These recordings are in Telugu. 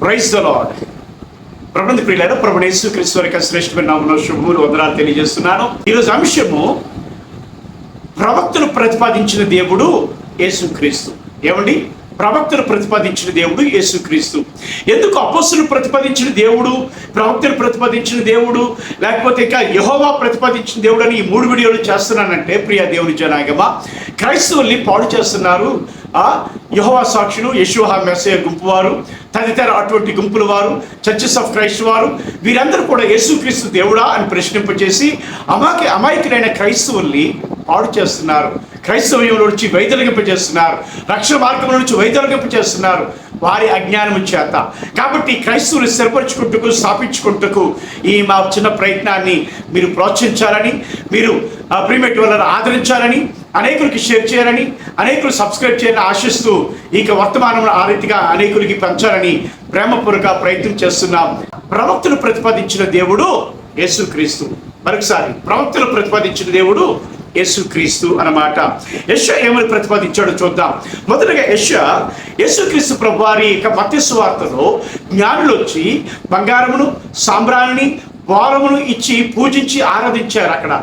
ప్రైజ్ ద లాడ్ ప్రభుత్వ ప్రియులైన ప్రభు యేసు క్రీస్తు వారి శ్రేష్టమైన శుభములు వందనాలు తెలియజేస్తున్నాను. ఈరోజు అంశము ప్రవక్తలు ప్రతిపాదించిన దేవుడు యేసుక్రీస్తు. ఏమండి? ప్రవక్తలు ప్రతిపాదించిన దేవుడు యేసుక్రీస్తు. ఎందుకు అపోస్తులు ప్రతిపాదించిన దేవుడు? ప్రవక్తలు ప్రతిపాదించిన దేవుడు? లేకపోతే ఇంకా యహోవా ప్రతిపాదించిన దేవుడు అని ఈ మూడు వీడియోలు చేస్తున్నానంటే ప్రియ దేవుని జనాగమా? క్రైస్తవుల్ని పాడు చేస్తున్నారు. ఆ యహోవా సాక్షులు యశోహా మెస్సయ గుంపు వారు తదితర అటువంటి గుంపుల వారు చర్చెస్ ఆఫ్ క్రైస్ట్ వారు వీరందరూ కూడా యేసుక్రీస్తు దేవుడా అని ప్రశ్నింపచేసి అమాకి అమాయకులైన క్రైస్తవుల్ని పాడు చేస్తున్నారు. క్రైస్తవ్యంలో నుంచి వైదొలగింపజేస్తున్నారు రక్షణ మార్గం నుంచి వైదొలగింపజేస్తున్నారు వారి అజ్ఞానం చేత. కాబట్టి క్రైస్తవులు స్థిరపరచుకుంటూ స్థాపించుకుంటూ ఈ మా చిన్న ప్రయత్నాన్ని మీరు ప్రోత్సహించాలని మీరు ప్రీమెట్ వల్ల ఆదరించాలని అనేకులకి షేర్ చేయాలని అనేకులు సబ్స్క్రైబ్ చేయాలని ఆశిస్తూ ఇక వర్తమానంలో ఆ రీతిగా అనేకులకి పెంచాలని ప్రేమపూర్వక ప్రయత్నం చేస్తున్నాం. ప్రవక్తలు ప్రతిపాదించిన దేవుడు యేసుక్రీస్తు. మరొకసారి ప్రవక్తలు ప్రతిపాదించిన దేవుడు యేసుక్రీస్తు అన్నమాట. యశ ఏమని ప్రతిపాదించాడో చూద్దాం. మొదటగా యశ యేసుక్రీస్తు ప్రభు వారి యొక్క మత్స్సు వార్తలో జ్ఞానులు వచ్చి బంగారమును సాంబ్రాన్ని వారమును ఇచ్చి పూజించి ఆరాధించారు అక్కడ.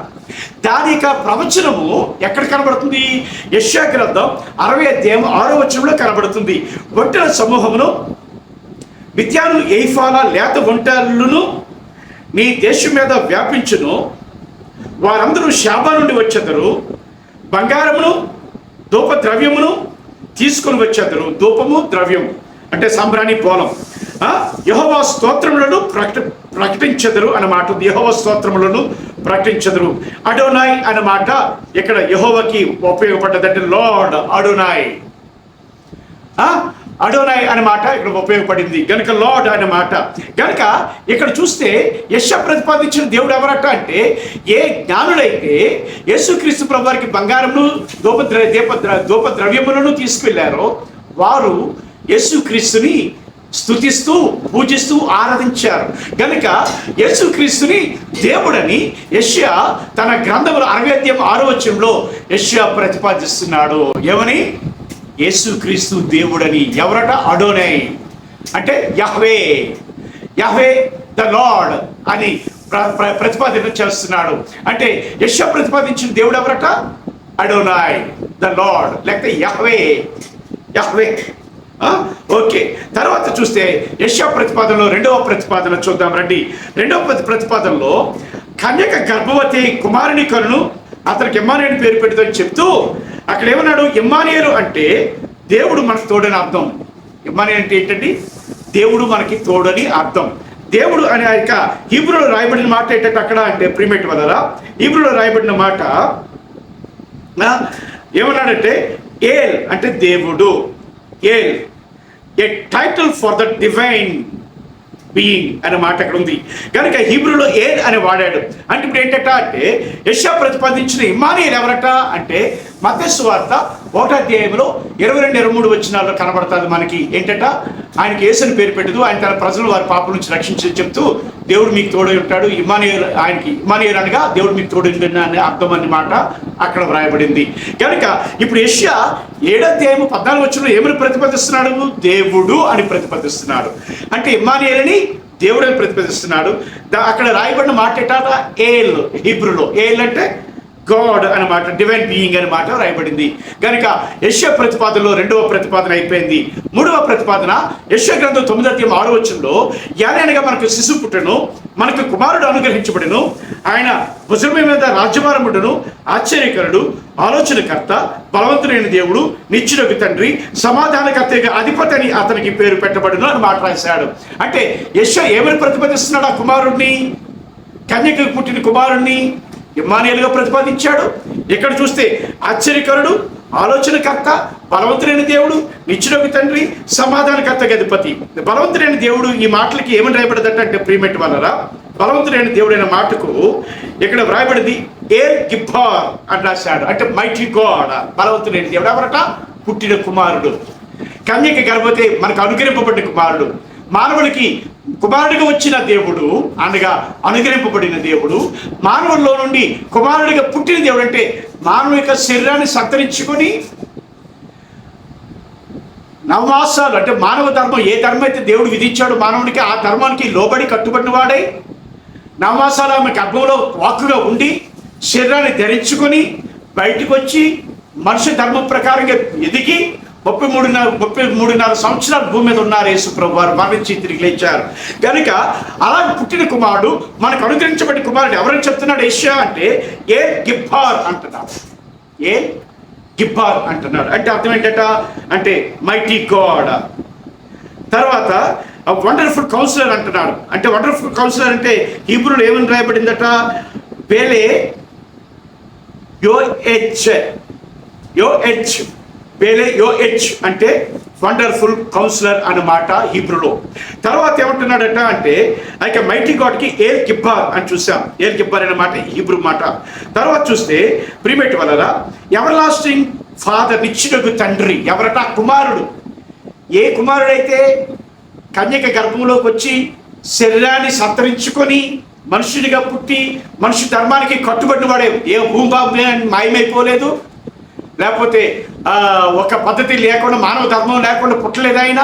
దాని యొక్క ప్రవచనము ఎక్కడ కనబడుతుంది? యశ్యా గ్రంథం అరవై అధ్యాయం ఆరో వచనంలో కనబడుతుంది. ఒంటెల సమూహమును విద్యాను ఎయిఫాల లేత ఒంటలను నీ దేశం మీద వ్యాపించును. వారందరూ శాబా నుండి వచ్చేద్దరు. బంగారమును ధూప ద్రవ్యమును తీసుకొని వచ్చేదరు ధూపము ద్రవ్యము అంటే సంబ్రాణి పోలం యహోవా స్తోత్రములను ప్రకట ప్రకటించదురు అన్నమాట యహోవ స్తోత్రములను ప్రకటించదురు. అడోనాయ్ అన్నమాట ఇక్కడ యహోవకి ఉపయోగపడ్డదంటే లార్డ్ అడోనాయ్. అడోనాయ్ అనే మాట ఇక్కడ ఉపయోగపడింది. గనుక లార్డ్ అనే మాట. గనుక ఇక్కడ చూస్తే యశ ప్రతిపాదించిన దేవుడు ఎవరట అంటే ఏ జ్ఞానుడైతే యేసుక్రీస్తు ప్రభు వారికి బంగారమును దూపద్ర దీపద్ర దూప ద్రవ్యములను తీసుకెళ్ళారో వారు యేసుక్రీస్తుని స్తుతిస్తూ పూజిస్తూ ఆరాధించారు. గనుక యేసుక్రీస్తుని దేవుడని యష్యా తన గ్రంథముల అరవేద్యం ఆరో వచనంలో యష్యా ప్రతిపాదిస్తున్నాడు. ఏమని? యేసుక్రీస్తు దేవుడని ఎవరట? అడోనై. అంటే యహ్వే. యహ్వే ద లార్డ్ అని ప్ర- ప్ర- ప్రతిపాదన చేస్తున్నాడు. అంటే యశ ప్రతిపాదించిన దేవుడు ఎవరట? Adonai the Lord. లేకపోతే యహ్వే. యహ్వే. ఓకే. తర్వాత చూస్తే యశ ప్రతిపాదనలో రెండవ ప్రతిపాదన చూద్దాం రండి. రెండవ ప్రతి ప్రతిపాదనలో కన్యక గర్భవతి కుమారుని కరును అతనికి ఎమ్మానియని పేరు పెడుతుందని చెప్తూ అక్కడ ఏమన్నాడు ఇమ్మానియలు అంటే దేవుడు మనకు తోడని అర్థం. ఇమ్మానియల్ అంటే ఏంటండి? దేవుడు మనకి తోడని అర్థం. దేవుడు అనే యొక్క హీబ్రూలో రాయబడిన మాట ఏంటంటే అక్కడ అంటే ప్రిమేట్ వదరా హీబ్రూలో రాయబడిన మాట ఏమన్నాడంటే ఏల్ అంటే దేవుడు. El. A title for the divine being అనే మాట అక్కడ ఉంది. కనుక హీబ్రూలో ఏల్ అని వాడాడు. అంటే ఇప్పుడు ఏంటట అంటే యశ ప్రతిపాదించిన ఇమానియల్ ఎవరట అంటే మతస్సు వార్త ఒకటో అధ్యాయంలో ఇరవై రెండు ఇరవై మూడు వచ్చినాల్లో కనబడుతుంది మనకి. ఏంటట? ఆయనకి ఏసని పేరు పెట్టదు ఆయన తన ప్రజలు వారి పాప నుంచి రక్షించి చెప్తూ దేవుడు మీకు తోడై ఉంటాడు. ఇమానియర్ ఆయనకి ఇమానియర్ అనగా దేవుడు మీకు తోడు అనే అర్థం మాట అక్కడ వ్రాయబడింది. కనుక ఇప్పుడు ఏషియా ఏడో అధ్యాయము పద్నాలుగు వచ్చిన ఏమని ప్రతిపాదిస్తున్నాడు? దేవుడు అని ప్రతిపాదిస్తున్నాడు. అంటే ఇమ్మానియలని దేవుడు అని ప్రతిపాదిస్తున్నాడు. అక్కడ రాయబడిన మాట ఎటాట ఏల్ హిబ్రులో. ఏల్ అంటే గాడ్ అన్నమాట డివైన్ బీయింగ్ అనమాట రాయబడింది. కనుక యశ ప్రతిపాదనలో రెండవ ప్రతిపాదన అయిపోయింది. మూడవ ప్రతిపాదన యశ గ్రంథం తొమ్మిదో అధ్యాయం ఆరో వచ్చంలో యానగా మనకు శిశువు పుట్టను మనకు కుమారుడు అనుగ్రహించబడును ఆయన భుజం మీద రాజ్యభారముడును ఆశ్చర్యకరుడు ఆలోచనకర్త బలవంతుడైన దేవుడు నిత్యుడకు తండ్రి సమాధానకర్తగా అధిపతి అని అతనికి పేరు పెట్టబడును అని మాట రాశాడు. అంటే యశ ఏమని ప్రతిపాదిస్తున్నాడు ఆ కుమారుడిని కన్యకు పుట్టిన కుమారుణ్ణి? ఇమ్మానియల్గా ప్రతిపాదించాడు. ఇక్కడ చూస్తే ఆశ్చర్యకరుడు ఆలోచనకర్త బలవంతుడైన దేవుడు నిచ్చుడకు తండ్రి సమాధానకర్త గధిపతి బలవంతుడైన దేవుడు ఈ మాటలకి ఏమని రాయబడదట అంటే ప్రీమెట్ వలరా బలవంతుడైన దేవుడైన మాటకు ఇక్కడ వ్రాయబడింది ఏర్ గిబ్బార్ అని రాశాడు. అంటే మైటీ గాడ్ బలవంతుడైన దేవుడు. ఎవరట? పుట్టిన కుమారుడు. కన్యక గర్భతే మనకు అనుగ్రహింపబడిన కుమారుడు. మానవుడికి కుమారుడిగా వచ్చిన దేవుడు అనగా అనుగ్రహింపబడిన దేవుడు మానవుల్లో నుండి కుమారుడిగా పుట్టిన దేవుడు అంటే మానవ యొక్క శరీరాన్ని సంతరించుకొని నవమాసాలు అంటే మానవ ధర్మం ఏ ధర్మం అయితే దేవుడు విధించాడు మానవునికి ఆ ధర్మానికి లోబడి కట్టుబడిన వాడే. నవమాసాలు ఆమె గర్భంలో వాక్కుగా ఉండి శరీరాన్ని ధరించుకొని బయటకు వచ్చి మనిషి ధర్మం ప్రకారంగా ఎదిగి ముప్పై మూడున్నర ముప్పై మూడున్నర సంవత్సరాలు భూమి మీద ఉన్నారు యేసు ప్రభు వారు మరణించి తిరిగి లేచారు. కనుక అలా పుట్టిన కుమారుడు మనకు అనుగ్రహించబడిన కుమారుడు ఎవరని చెప్తున్నాడు? ఏషియా అంటే ఏ గిబ్బార్ అంటున్నాడు. ఏ గిబ్బార్ అంటున్నాడు. అంటే అర్థం ఏంటట? అంటే మైటీ గాడ్ తర్వాత వండర్ఫుల్ కౌన్సిలర్ అంటున్నాడు. అంటే వండర్ఫుల్ కౌన్సిలర్ అంటే హీబ్రూలో ఏమని రాయబడిందట? పేలే యో హెచ్ యో హెచ్ పేలే యోహెచ్ అంటే వండర్ఫుల్ కౌన్సిలర్ అన్నమాట హీబ్రూలో. తర్వాత ఏమంటున్నాడట అంటే అయితే మైటీ గాడ్కి ఏల్ గిబ్బార్ అని చూసాం. ఏల్ గిబ్బార్ అనే మాట హీబ్రూ మాట. తర్వాత చూస్తే ప్రిమేట్ వలన ఎవర్ లాస్టింగ్ ఫాదర్ నిచ్చినకు తండ్రి ఎవరట? కుమారుడు. ఏ కుమారుడైతే కన్యక గర్భంలోకి వచ్చి శరీరాన్ని సంతరించుకొని మనుషునిగా పుట్టి మనిషి ధర్మానికి కట్టుబడిన వాడే ఏ భూమిబాబు మాయమైపోలేదు. లేకపోతే ఒక పద్ధతి లేకుండా మానవ ధర్మం లేకుండా పుట్టలేదు ఆయన?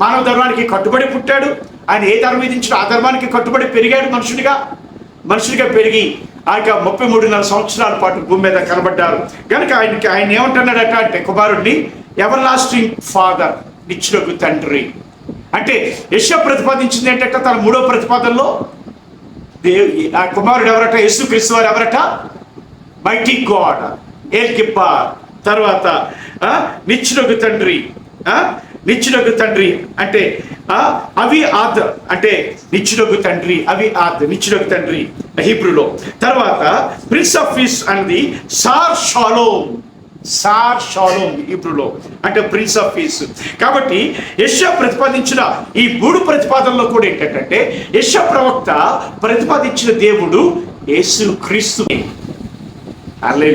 మానవ ధర్మానికి కట్టుబడి పుట్టాడు. ఆయన ఏ ధర్మం విధించాడో ఆ ధర్మానికి కట్టుబడి పెరిగాడు మనుషుడిగా. మనుషుడిగా పెరిగి ఆ యొక్క ముప్పై మూడున్నర సంవత్సరాల పాటు భూమి మీద కనబడ్డారు. కనుక ఆయనకి ఆయన ఏమంటున్నాడట అంటే కుమారుడిని ఎవర్ లాస్టింగ్ ఫాదర్ నిచ్చులకు తండ్రి. అంటే యశ ప్రతిపాదించింది ఏంటంటే తన మూడో ప్రతిపాదనలో దేవ్ ఆ కుమారుడు ఎవరట? యేసు క్రీస్తు వారు ఎవరట? మైటీ గాడ్ ఏల్ గిప్పార్ తర్వాత ఆ, నిచ్చునకు తండ్రి ఆ, నిచ్చునకు తండ్రి అంటే ఆ, అవి ఆద్ అంటే నిచ్చునకు తండ్రి అవి ఆద్ నిచ్చునకు తండ్రి హీబ్రూలో. తర్వాత ప్రిన్స్ ఆఫ్ పీస్ అనేది సార్ షాలోమ్ సార్ షాలోమ్ హీబ్రూలో అంటే ప్రిన్స్ ఆఫ్ పీస్. కాబట్టి యశ ప్రతిపాదించిన ఈ మూడు ప్రతిపాదనలో కూడా ఏంటంటే యశ ప్రవక్త ప్రతిపాదించిన దేవుడు యేసు క్రీస్తు అల్లే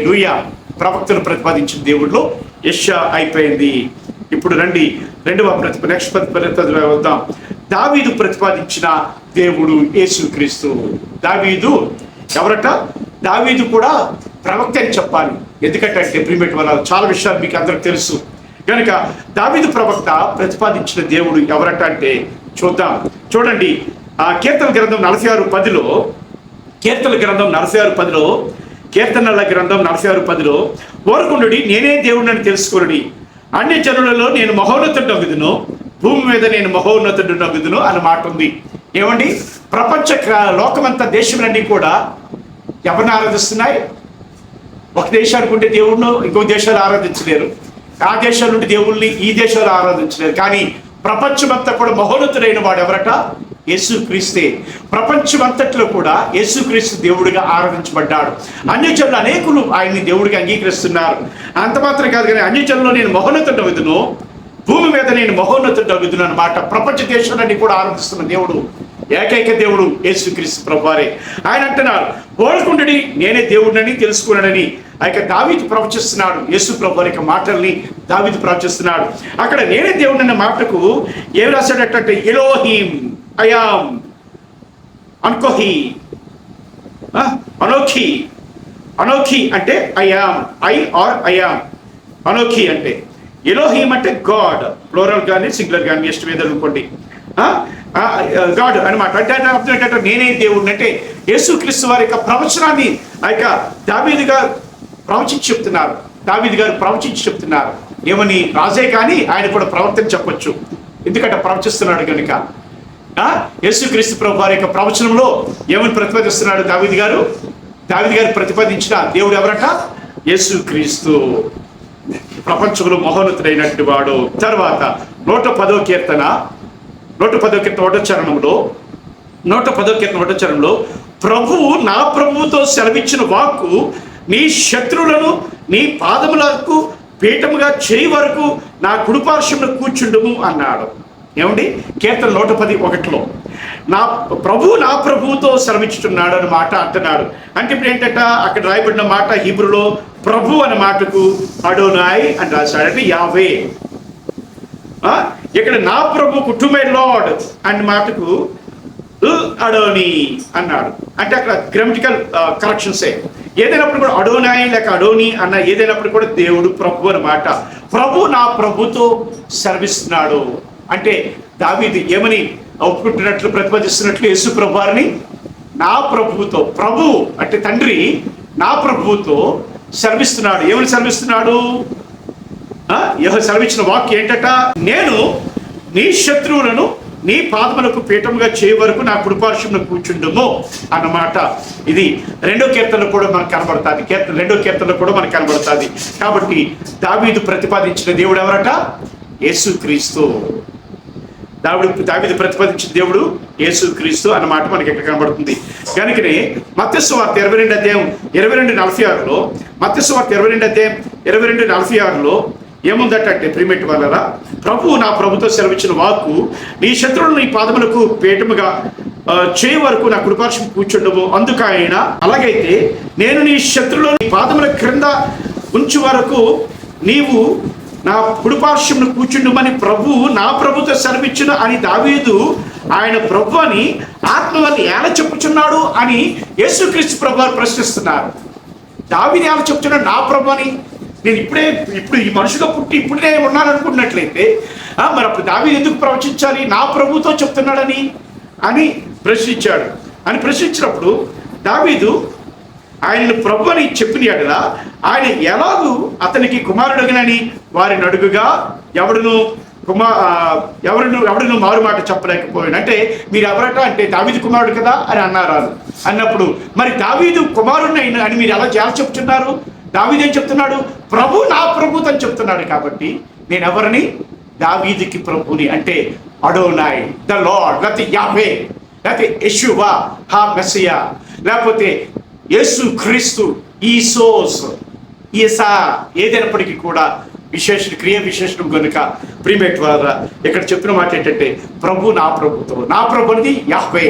ప్రవక్తను ప్రతిపాదించిన దేవుడిలో యశ అయిపోయింది. ఇప్పుడు రండి రెండవ ప్రతిప నెక్స్ట్ ప్రతిపద వద్దాం దావీదు ప్రతిపాదించిన దేవుడు యేసుక్రీస్తు దావీదు ఎవరట? దావీదు కూడా ప్రవక్త అని చెప్పాలి. ఎందుకంటే అంటే ప్రిమేట్ వల్ల చాలా విషయాలు మీకు అందరికి తెలుసు. కనుక దావీదు ప్రవక్త ప్రతిపాదించిన దేవుడు ఎవరట అంటే చూద్దాం. చూడండి ఆ కీర్తన గ్రంథం నలభై ఆరు పదిలో కీర్తన గ్రంథం నలభై ఆరు పదిలో కీర్తనల గ్రంథం నలభై ఆరు పదిలో ఓరకుండుడి నేనే దేవుడిని తెలుసుకుని అన్ని జనులలో నేను మహోన్నతుడు నగుదును భూమి మీద నేను మహోన్నతుడు నగుదును అని మాట ఉంది. ఏమండి? ప్రపంచ లోకమంత లోకమంతా దేశములన్నీ కూడా ఎవరిని ఆరాధిస్తున్నాయి? ఒక దేశానికి ఉంటే దేవుడిను ఇంకో దేశాలు ఆరాధించలేరు. ఆ దేశాల నుండి దేవుళ్ళని ఈ దేశాలు ఆరాధించలేరు. కానీ ప్రపంచమంతా కూడా మహోన్నతుడైన వాడు ఎవరట? యేసు క్రీస్తే ప్రపంచమంతట్లో కూడా యేసుక్రీస్తు దేవుడిగా ఆరాధించబడ్డాడు. అన్యజనులు అనేకులు ఆయన్ని దేవుడిగా అంగీకరిస్తున్నారు. అంత మాత్రం కాదు కానీ అన్యజనులు నేను మహోన్నతుడు విధును భూమి మీద నేను మహోన్నతుడు విధును అన్నమాట. ప్రపంచ దేశాలన్నీ కూడా ఆరాధిస్తున్న దేవుడు ఏకైక దేవుడు యేసుక్రీస్తు ప్రభువారే. ఆయన అంటున్నారు ఓడకుండడి నేనే దేవుడినని తెలుసుకున్నానని. ఆ యొక్క ప్రవచిస్తున్నాడు. యేసు ప్రభు యొక్క మాటల్ని దావిది ప్రవచిస్తున్నాడు. అక్కడ నేనే దేవుడు అన్న మాటకు ఏం రాశాడటంటే ఎలోహీం. అయాం అన్కోహి అనోఖి. అనోఖి అంటే I am I are I am. అనోఖి అంటే ఎలోహీం అంటే గాడ్. ప్లోరల్ కానీ సింగులర్ కానీ ఎస్ట్ మీద అనుకోండి. గాడ్ అనమాట అంటే అర్థం ఏంటంటే నేనే దేవుడిని అంటే యేసుక్రీస్తు వారి యొక్క ప్రవచనాన్ని ఆ యొక్క దావీది గారు ప్రవచించి చెప్తున్నారు. దావీది గారు ప్రవచించి చెప్తున్నారు. ఏమని? రాజే కానీ ఆయన కూడా ప్రవర్తన చెప్పొచ్చు. ఎందుకంటే ప్రవచిస్తున్నాడు కనుక యేసుక్రీస్తు ప్రభు వారి యొక్క ప్రవచనంలో ఏమని ప్రతిపాదిస్తున్నాడు దావిది గారు? దావిది గారు ప్రతిపాదించిన దేవుడు ఎవరట? యేసుక్రీస్తు. ప్రపంచంలో మహోన్నతుడైనటువంటి వాడు. తర్వాత నూట పదో కీర్తన నూట పదో కీర్తన ఒకటో చరణంలో నూట పదో కీర్తన ఒకటో చరణంలో ప్రభువు నా ప్రభువుతో సెలవిచ్చిన వాక్కు నీ శత్రువులను నీ పాదములకు పీఠముగా చేయి వరకు నా కుడిపార్శ్వమును కూర్చుండుము అన్నాడు. ఏమండి? కీర్తన నూట పది ఒకటిలో నా ప్రభు నా ప్రభువుతో శ్రమించుతున్నాడు అని మాట అంటున్నాడు. అంటే ఇప్పుడు ఏంటంట? అక్కడ రాయబడిన మాట హిబ్రులో ప్రభు అనే మాటకు అడోనాయ్ అని రాశాడు అంటే యావే ఇక్కడ నా ప్రభు కుటుంబే లార్డ్ అనే మాటకు అడోని అన్నాడు. అంటే అక్కడ గ్రామటికల్ కరెక్షన్సే ఏదైనప్పుడు కూడా అడోనాయి లేక అడోని అన్న ఏదైనప్పుడు కూడా దేవుడు ప్రభు అన్నమాట ప్రభు నా ప్రభుతో శ్రమిస్తున్నాడు. అంటే దావీది ఏమని ఒప్పుకుంటున్నట్లు ప్రతిపాదిస్తున్నట్లు యేసు ప్రభువారిని? నా ప్రభువుతో ప్రభు అంటే తండ్రి నా ప్రభువుతో శర్మిస్తున్నాడు ఏమని శర్మిస్తున్నాడు యహ సెలవిచ్చిన వాక్యం ఏంటట? నేను నీ శత్రువులను నీ పాదములకు పీఠముగా చేయ వరకు నా కృపార్షమును కూర్చుండము అన్నమాట. ఇది రెండో కీర్తనలో కూడా మనకు కనబడుతుంది. కీర్తన రెండో కీర్తనలో కూడా మనకు కనబడుతుంది. కాబట్టి దావీదు ప్రతిపాదించిన దేవుడు ఎవరట? యేసుక్రీస్తు. దావిడు దావిది ప్రతిపాదించిన దేవుడు యేసు క్రీస్తు అన్నమాట మనకి ఎక్కడ కనబడుతుంది? కనుకనే మత్స్సు వార్త ఇరవై రెండు అధ్యాయం ఇరవై రెండు నలభై ఆరులో మత్స్సు వార్త ఇరవై రెండు అధ్యాయం ఇరవై రెండు నలభై ఆరులో ఏముందటంటే ప్రిమెట్ వల్ల ప్రభు నా ప్రభుతో సెలవిచ్చిన వాక్కు నీ శత్రువులు నీ పాదములకు పేటముగా ఆ, చేయ వరకు నా కృపార్షం కూర్చుండము. అందుకు ఆయన అలాగైతే నేను నీ శత్రువులు నీ పాదముల క్రింద ఉంచు వరకు నీవు నా కుడిపార్శ్వమును కూర్చుండమని ప్రభు నా ప్రభుతో సెలవిచ్చును అని దావీదు ఆయన ప్రభు అని ఆత్మవల్ని ఎలా చెప్పుచున్నాడు అని యేసుక్రీస్తు ప్రభు వారు ప్రశ్నిస్తున్నారు. దావీని ఎలా చెప్తున్నాడు నా ప్రభు అని. నేను ఇప్పుడే ఇప్పుడు ఈ మనుషుగా పుట్టి ఇప్పుడే ఉన్నాను అనుకున్నట్లయితే మరి అప్పుడు దావీదు ఎందుకు ప్రవచించాలి? నా ప్రభుతో చెప్తున్నాడని అని ప్రశ్నించాడు. అని ప్రశ్నించినప్పుడు దావీదు ఆయనను ప్రభు అని చెప్పిన ఆయన ఎలాగూ అతనికి కుమారుడుగనని వారిని అడుగుగా ఎవడును కుమా ఎవరిను ఎవరిను మారు మాట చెప్పలేకపోయాడు. అంటే మీరు ఎవరట అంటే దావీదు కుమారుడు కదా అని అన్నారు అన్నప్పుడు మరి దావీదు కుమారుడిని అయిన- అని మీరు ఎలా ఎలా చెప్తున్నారు? దావీదు ఏం చెప్తున్నాడు? ప్రభు నా ప్రభు అని చెప్తున్నాడు కాబట్టి నేను ఎవరిని దావీదికి ప్రభుని అంటే అడోనాయ్ ద లార్డ్ లేకపోతే యావే లేకపోతే యశువా హా మెస్సియా లేకపోతే యేసు క్రీస్తు ఈ ఈసా ఏదైనప్పటికీ కూడా విశేషణ క్రియ విశేషణం కనుక ప్రీమేట్ ద్వారా ఇక్కడ చెప్పిన మాట ఏంటంటే ప్రభు నా ప్రభుతో నా ప్రభు అనేది యాహ్వే.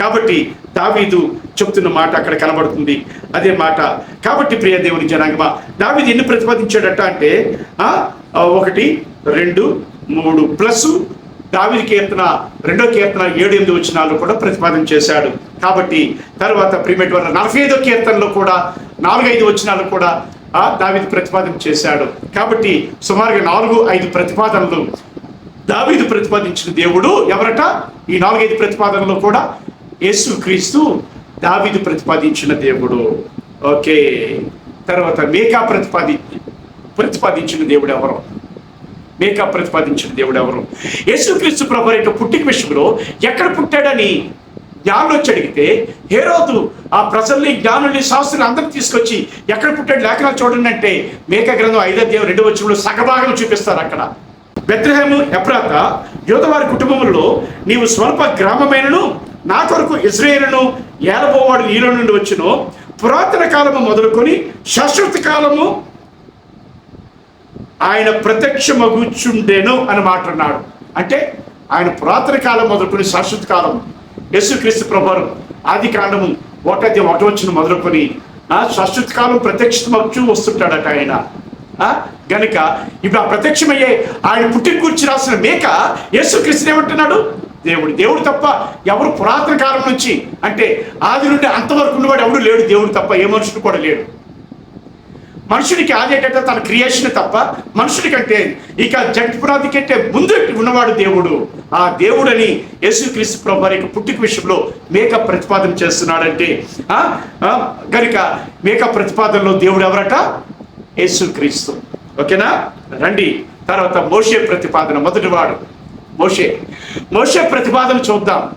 కాబట్టి దావీదు చెప్తున్న మాట అక్కడ కనబడుతుంది. అదే మాట కాబట్టి ప్రియ దేవుని జనాంగమా దావీదు ఎన్ని ప్రతిపాదించాడట అంటే ఒకటి రెండు మూడు ప్లస్ దావిది కీర్తన రెండో కీర్తన ఏడు ఎనిమిది వచనాల్లో కూడా ప్రతిపాదన చేశాడు. కాబట్టి తర్వాత ప్రిమెట్ వల్ల నలభై ఐదో కీర్తనలో కూడా నాలుగైదు వచనాలు కూడా ఆ దావిది ప్రతిపాదన చేశాడు. కాబట్టి సుమారుగా నాలుగు ఐదు ప్రతిపాదనలు దావీదు ప్రతిపాదించిన దేవుడు ఎవరట? ఈ నాలుగైదు ప్రతిపాదనలో కూడా యేసు క్రీస్తు దావీదు ప్రతిపాదించిన దేవుడు. ఓకే. తర్వాత మేకా ప్రతిపాది ప్రతిపాదించిన దేవుడు ఎవరు? మేకా ప్రతిపాదించిన దేవుడు ఎవరు? యేసుక్రీస్తు ప్రభు యొక్క పుట్టిక విషయంలో ఎక్కడ పుట్టాడని? జ్ఞానులు వచ్చి అడిగితే హేరోదు ఆ ప్రజల్ని జ్ఞానుల్ని శాస్త్రుని అందరికి తీసుకొచ్చి ఎక్కడ పుట్టాడు లేఖనాలు చూడండి అంటే మేక గ్రంథం ఐదో అధ్యాయం రెండు వచ్చినప్పుడు సగభాగం చూపిస్తారు అక్కడ. బెత్రహేము ఎప్రాత యోధవారి కుటుంబంలో నీవు స్వల్ప గ్రామమైనను నా కొరకు ఇజ్రాయేలును ఏలబోవాడు ఈలో నుండి వచ్చును పురాతన కాలము మొదలుకొని శాశ్వత కాలము ఆయన ప్రత్యక్షమగుచుండెను అని మాట అన్నాడు. అంటే ఆయన పురాతన కాలం మొదలుకొని శాశ్వత కాలం యేసుక్రీస్తు ప్రభు ఆది కాండము ఒకటి ఒకటి వచ్చిన మొదలుకొని ఆ శాశ్వత కాలం ప్రత్యక్షమగుచు వస్తుంటాడట ఆయన. ఆ? గనుక ఇప్పుడు ఆ ప్రత్యక్షమయ్యే ఆయన పుట్టిన గురించి రాసిన మేక యేసుక్రీస్తు ఏమంటున్నాడు? దేవుడు. దేవుడు తప్ప ఎవరు పురాతన కాలం నుంచి అంటే ఆది నుండి అంతవరకు ఉన్నవాడు ఎవడు లేడు. దేవుడు తప్ప ఏ మనుషుడు కూడా లేడు. మనుషుడికి ఆది తన క్రియేషన్ తప్ప మనుషుడి కంటే ఇక జగత్ కంటే ముందు ఉన్నవాడు దేవుడు. ఆ దేవుడని యేసుక్రీస్తు ప్రభు వారి యొక్క పుట్టిక విషయంలో మేక ప్రతిపాదన చేస్తున్నాడంటే కనుక మేక ప్రతిపాదనలో దేవుడు ఎవరట? యేసుక్రీస్తు. ఓకేనా? రండి. తర్వాత మోషే ప్రతిపాదన మొదటివాడు మోషే. మోషే ప్రతిపాదన చూద్దాం.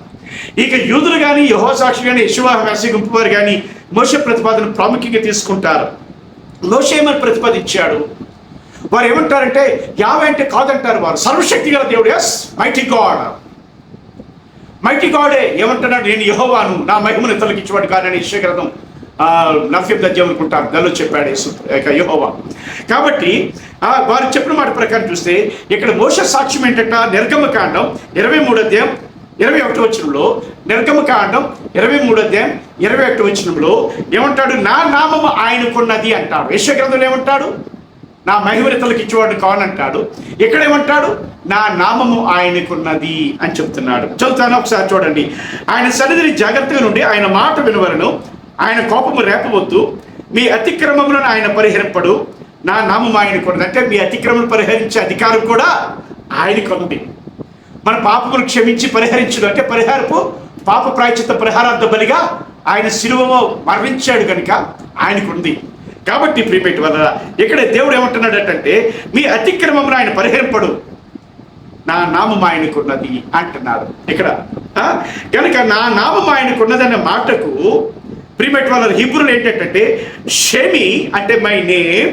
ఇక యూదులు కానీ యహోసాక్షి కానీ యశువాహ వేసి గుంపు వారు కానీ మోష ప్రతిపాదన ప్రాముఖ్యంగా తీసుకుంటారు. లోషేమర్ ప్రతిపాదించాడు. వారు ఏమంటారంటే యావ అంటే కాదంటారు వారు. సర్వశక్తి గల దేవుడు ఎస్ మైటీ గాడ్ మైటీ గాడే ఏమంటున్నాడు? నేను యహోవాను నా మహిమను తొలగించేవాడు కాదని ఇష్టగ్రంథం నలభై అధ్యాయం అనుకుంటాను దానిలో చెప్పాడు యేసు కాబట్టి వారు చెప్పిన మాట ప్రకారం చూస్తే ఇక్కడ మోస సాక్ష్యం ఏంటంటే నిర్గమకాండం ఇరవై మూడు అధ్యాయం ఇరవై ఒకటి వచనంలో నిర్గమకాండం ఇరవై మూడు అధ్యాయం ఇరవై ఒకటి వచనంలో ఏమంటాడు? నా నామము ఆయనకున్నది అంటాడు. యశ్వగ్రంథంలో ఏమంటాడు? నా మహిమరితలకు ఇచ్చేవాడు కానంటాడు ఇక్కడ ఏమంటాడు? నా నామము ఆయనకున్నది అని చెప్తున్నాడు. చదువుతాను? ఒకసారి చూడండి. ఆయన సన్నిధిని జాగ్రత్తగా నుండి ఆయన మాట వినవలను. ఆయన కోపము రేపవద్దు. మీ అతిక్రమములను ఆయన పరిహరింపడు. నా నామం ఆయనకున్నది. అంటే మీ అతిక్రమం పరిహరించే అధికారం కూడా ఆయనకుంది మన పాపములు క్షమించి పరిహరించడు. అంటే పరిహారపు పాప ప్రాయచిత పరిహారార్థ బలిగా ఆయన శిలువలో మరణించాడు కనుక ఆయనకుంది. కాబట్టి ప్రీపెట్ వల్ల ఇక్కడ దేవుడు ఏమంటున్నాడటంటే మీ అతిక్రమమును ఆయన పరిహరింపడు. నా నామం ఆయనకున్నది అంటున్నాడు. ఇక్కడ కనుక నా నామం ఆయనకున్నదనే మాటకు ప్రీమెట్ వాళ్ళ హిబ్రులు ఏంటంటే షమి అంటే మై నేమ్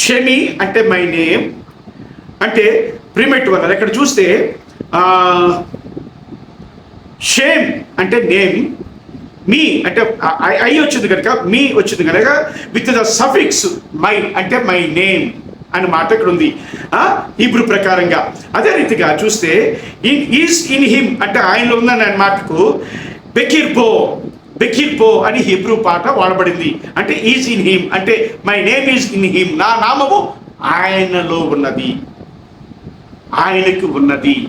షమి అంటే మై నేమ్. అంటే ప్రీమెట్ వల్ల ఇక్కడ చూస్తే షేమ్ అంటే నేమ్ మీ అంటే ఐ- వచ్చింది కనుక మీ వచ్చింది కనుక విత్ ద సఫిక్స్ మై అంటే మై నేమ్ అని మాట ఇక్కడ ఉంది. ఇప్పుడు ప్రకారంగా. అదే రీతిగా చూస్తే ఇన్ ఈస్ ఇన్ హిమ్ అంటే ఆయనలో ఉందని మాటకు బెకీర్ బో బెకీర్ బో అని హిబ్రూ పాట వాడబడింది. అంటే ఈజ్ ఇన్ హిమ్ అంటే my name is in him నా నామము ఆయనలో ఉన్నది. ఆయనకు ఉన్నది.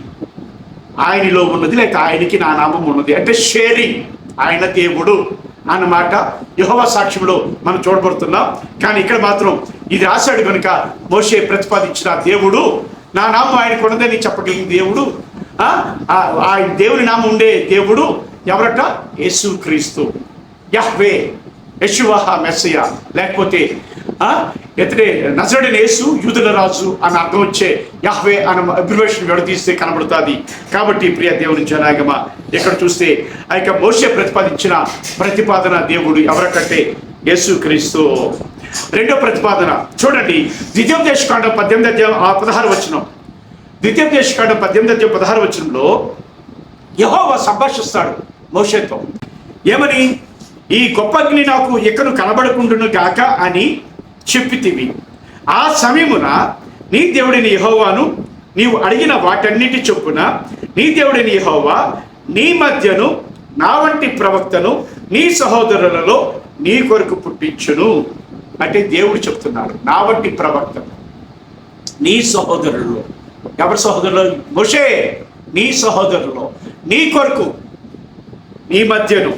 ఆయనలో ఉన్నది లేక ఆయనకి నా నామం ఉన్నది. అంటే షేరింగ్ ఆయన దేవుడు అన్నమాట యహోవ సాక్ష్యంలో మనం చూడబడుతున్నాం. కానీ ఇక్కడ మాత్రం ఇది రాశాడు కనుక మోషే ప్రతిపాదించిన దేవుడు నా నామం ఆయనకు ఉన్నదని చెప్పగలిగిన దేవుడు ఆ ఆయన దేవుని నామం ఉండే దేవుడు ఎవరట? యేసు క్రీస్తు. యహ్వే యశువహ మెస్సయ లేకపోతే ఆ, ఎతడే యేసు యూదుల రాజు అని అర్థం వచ్చే యాహ్వే అన్న అబ్రివేషన్ విడదీస్తే కనబడుతుంది. కాబట్టి ప్రియ దేవుని జనాగమ ఇక్కడ చూస్తే ఆ యొక్క మోసే ప్రతిపాదించిన ప్రతిపాదన దేవుడు ఎవరకంటే? యేసు క్రీస్తు. రెండో ప్రతిపాదన చూడండి ద్వితీయోపదేశకాండం పద్దెనిమిది అధ్యాయం ఆ పదహారు వచనం. ద్వితీయ దేశకాండం పద్దెనిమిది అధ్యాయం పదహారు వచనంలో యహోవా సంభాషిస్తాడు మోషేతో. ఏమని? ఈ గొప్ప అగ్ని నాకు ఎక్కను కనబడకుండును గాక అని చెప్పితివి. ఆ సమయమున నీ దేవుడిని యహోవాను నీవు అడిగిన వాటన్నిటి చొప్పున నీ దేవుడిని యహోవా నీ మధ్యను నా వంటి ప్రవక్తను నీ సహోదరులలో నీ కొరకు పుట్టించును. అంటే దేవుడు చెప్తున్నాడు నా వంటి ప్రవక్తను. నీ సహోదరులు ఎవరి సహోదరులు? ముషే నీ సహోదరులో. నీ కొరకు నీ మధ్యను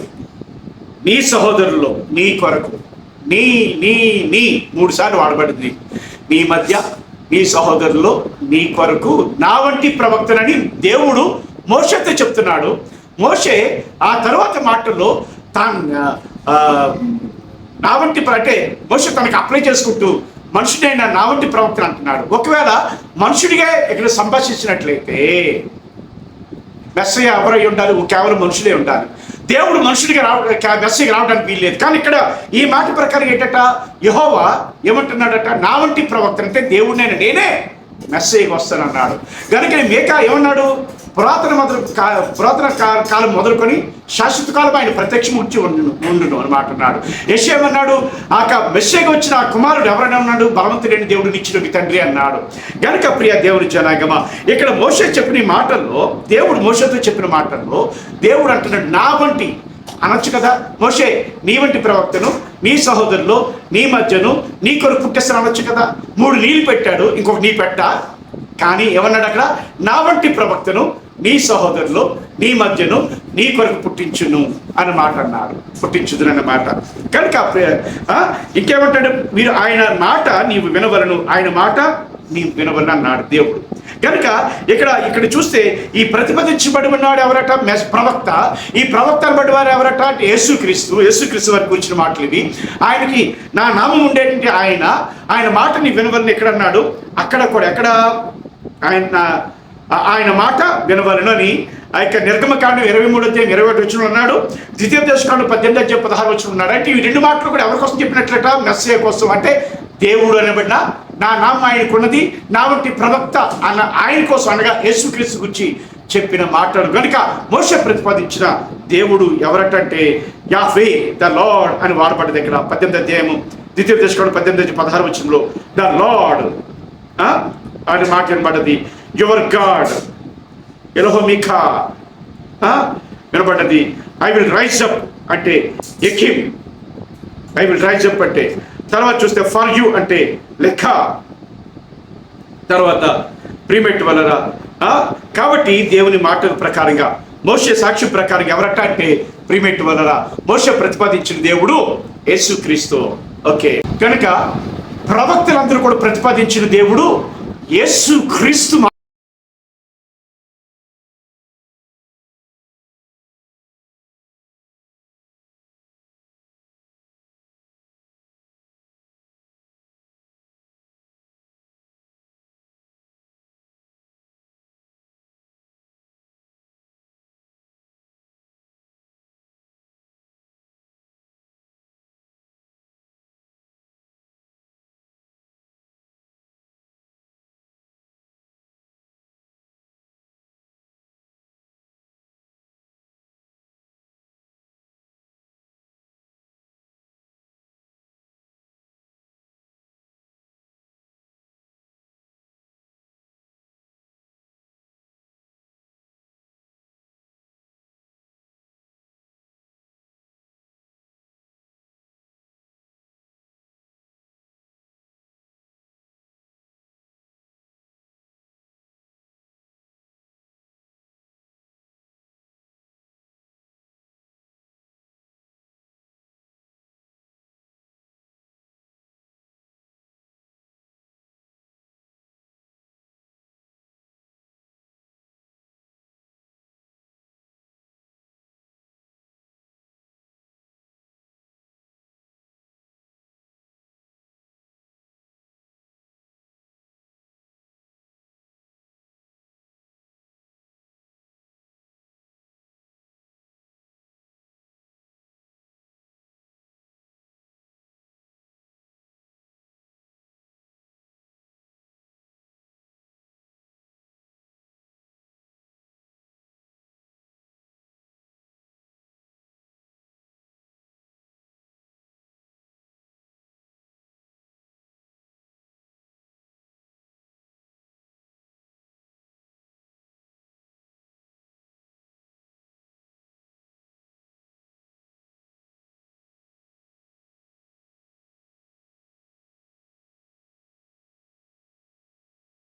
నీ సహోదరులు నీ కొరకు. నీ నీ నీ మూడు సార్లు వాడబడింది. నీ మధ్య నీ సహోదరులు నీ కొరకు నా వంటి ప్రవక్తనని దేవుడు మోషతో చెప్తున్నాడు. మోషే ఆ తర్వాత మాటల్లో తాను నా వంటి అంటే మోష తనకు అప్లై చేసుకుంటూ మనుషుడైన నా వంటి ప్రవక్తను అంటున్నాడు. ఒకవేళ మనుషుడిగా ఇక్కడ సంభాషించినట్లయితే మెస్సయ్య ఎవరై ఉండాలి? కేవలం మనుషులే ఉండాలి. దేవుడు మనుషుడికి రావ మెస్సయ్య రావడానికి వీల్లేదు. కానీ ఇక్కడ ఈ మాట ప్రకారం ఏంటట యహోవా ఏమంటున్నాడట? నా వంటి ప్రవక్త అంటే దేవుడు నేను. నేనే. మెస్సయ్యకి వస్తానన్నాడు. కనుక మేకా ఏమన్నాడు? పురాతన మొదలు కా- పురాతన కాలం మొదలుకొని శాశ్వత కాలం ఆయన ప్రత్యక్షం వచ్చి ఉండును ఉండును అనమాట అన్నాడు. యశేమన్నాడు ఆ మెస్సేగా వచ్చిన ఆ కుమారుడు ఎవరైనా ఉన్నాడు? బలవంతుడైన దేవుడు నిచ్చిన మీ తండ్రి అన్నాడు. గనుక ప్రియ దేవుని జనాగమ ఇక్కడ మోసే చెప్పిన మాటల్లో దేవుడు మోసతో చెప్పిన మాటల్లో దేవుడు అంటున్నాడు నా వంటి అనొచ్చు కదా? మోషే నీ వంటి ప్రవక్తను నీ సహోదరులు నీ మధ్యను నీ కొరకు పుట్టేస్తాను అనొచ్చు కదా? మూడు నీళ్ళు పెట్టాడు ఇంకొక నీ పెట్ట? కానీ ఏమన్నాడు అక్కడ? నా వంటి ప్రవక్తను నీ సహోదరులు నీ మధ్యను నీ కొరకు పుట్టించును అని మాట అన్నారు. పుట్టించుదును అన్న మాట. కనుక ఇంకేమంటాడు? మీరు ఆయన మాట నీవు వినవలను ఆయన మాట నీవు వినవలను అన్నాడు దేవుడు. కనుక ఇక్కడ ఇక్కడ చూస్తే ఈ ప్రతిపాదించబడి ఉన్నాడు ఎవరట? మెస్ ప్రవక్త. ఈ ప్రవక్త బట్టి వారు ఎవరట? అంటే యేసుక్రీస్తు. యేసుక్రీస్తు వారి గురించిన మాటలు ఇవి. ఆయనకి నా నామం ఉండేటువంటి ఆయన. ఆయన మాటని వినవలని ఎక్కడ అన్నాడు? అక్కడ కూడా ఎక్కడ? ఆయన ఆయన మాట వినవలను అని ఆ యొక్క నిర్గమకాండం ఇరవై మూడు అధ్యాయం ఇరవై ఒకటి వచ్చిన ఉన్నాడు ద్వితీయ దేశకాండం పద్దెనిమిది అధ్యాయం పదహారు వచ్చిన ఉన్నాడు. అంటే ఈ రెండు మాటలు కూడా ఎవరి కోసం చెప్పినట్లట? మెస్సే కోసం. అంటే దేవుడు అనబడిన నా నామం ఆయనకున్నది నా వంటి ప్రవక్త అన్న ఆయన కోసం అనగా యేసుక్రీస్తు గురించి చెప్పిన మాటలు. కనుక మోస ప్రతిపాదించిన దేవుడు ఎవరటంటే యాఫే ద లార్డ్ అని వాడబడ్డది దగ్గర పద్దెనిమిది అధ్యాయము ద్వితీయ దశకంలో పద్దెనిమిది అధ్యాయం పదహారు వచ్చినలో ద లార్డ్ అని మాట వినబడ్డది. Your god. ఎలహోమికా వినబడ్డది ఐ విల్ రైజ్ అప్ అంటే ఎకిమ్. ఐ విల్ రైజ్ అప్ అంటే తర్వాత చూస్తే ఫర్ యూ అంటే లెక్క. తర్వాత ప్రీమెట్ వలన ఆ, కాబట్టి దేవుని మాట ప్రకారంగా మోషే సాక్షి ప్రకారంగా ఎవరట అంటే ప్రీమెట్ వలన మోషే ప్రతిపాదించిన దేవుడు యేసుక్రీస్తు ఓకే. కనుక ప్రవక్తలందరూ కూడా ప్రతిపాదించిన దేవుడు యేసు క్రీస్తు